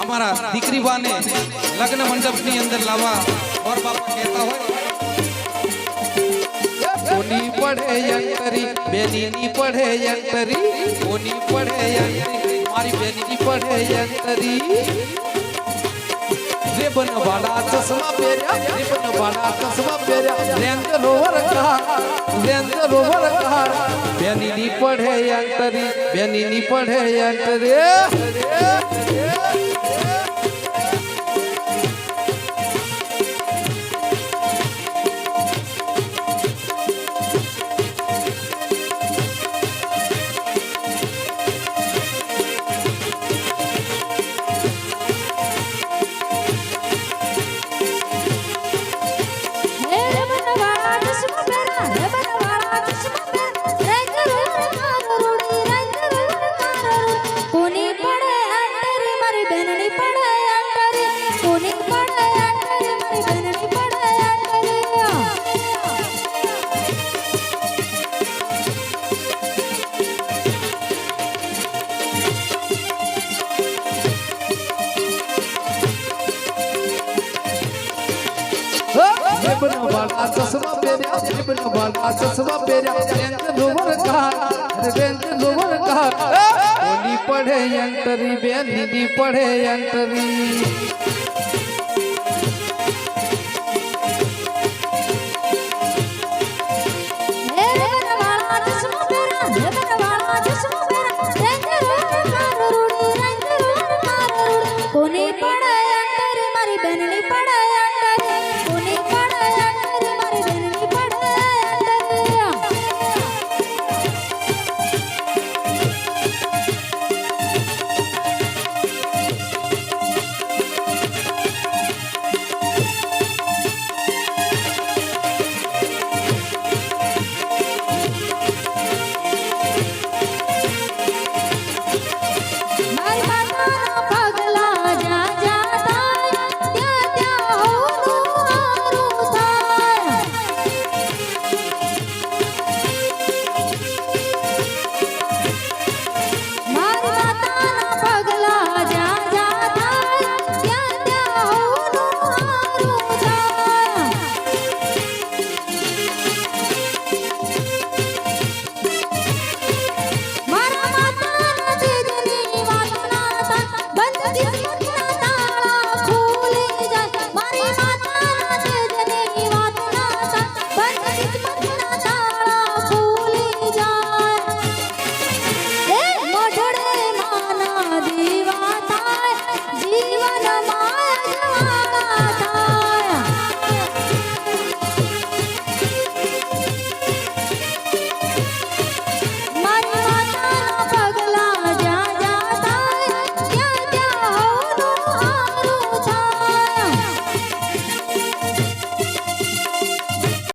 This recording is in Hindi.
અમારા દીકરી બાને લગ્ન મંડપની અંદર લાવવા ગોર બાપા કહેતા હોય. सोनी पढ़े यंतरी, बेनी पढ़े यंतरी, सोनी पढ़े यंतरी, मारी बेनी पढ़े यंतरी। रिबन वाला चश्मा पेरिया रिबन वाला चश्मा पेरिया रेंज रोवर का रेंज रोवर का बेनी पढ़े यंतरी, बेनी पढ़े यंतरी। जीवन वाला चश्मा पेरा जीवन वाला चश्मा पेरा रेंद्र धुवर का रेंद्र धुवर का। होली पढ़े यंतरी बेनिधि पढ़े यंतरी। कोने पड़ा Nirvana.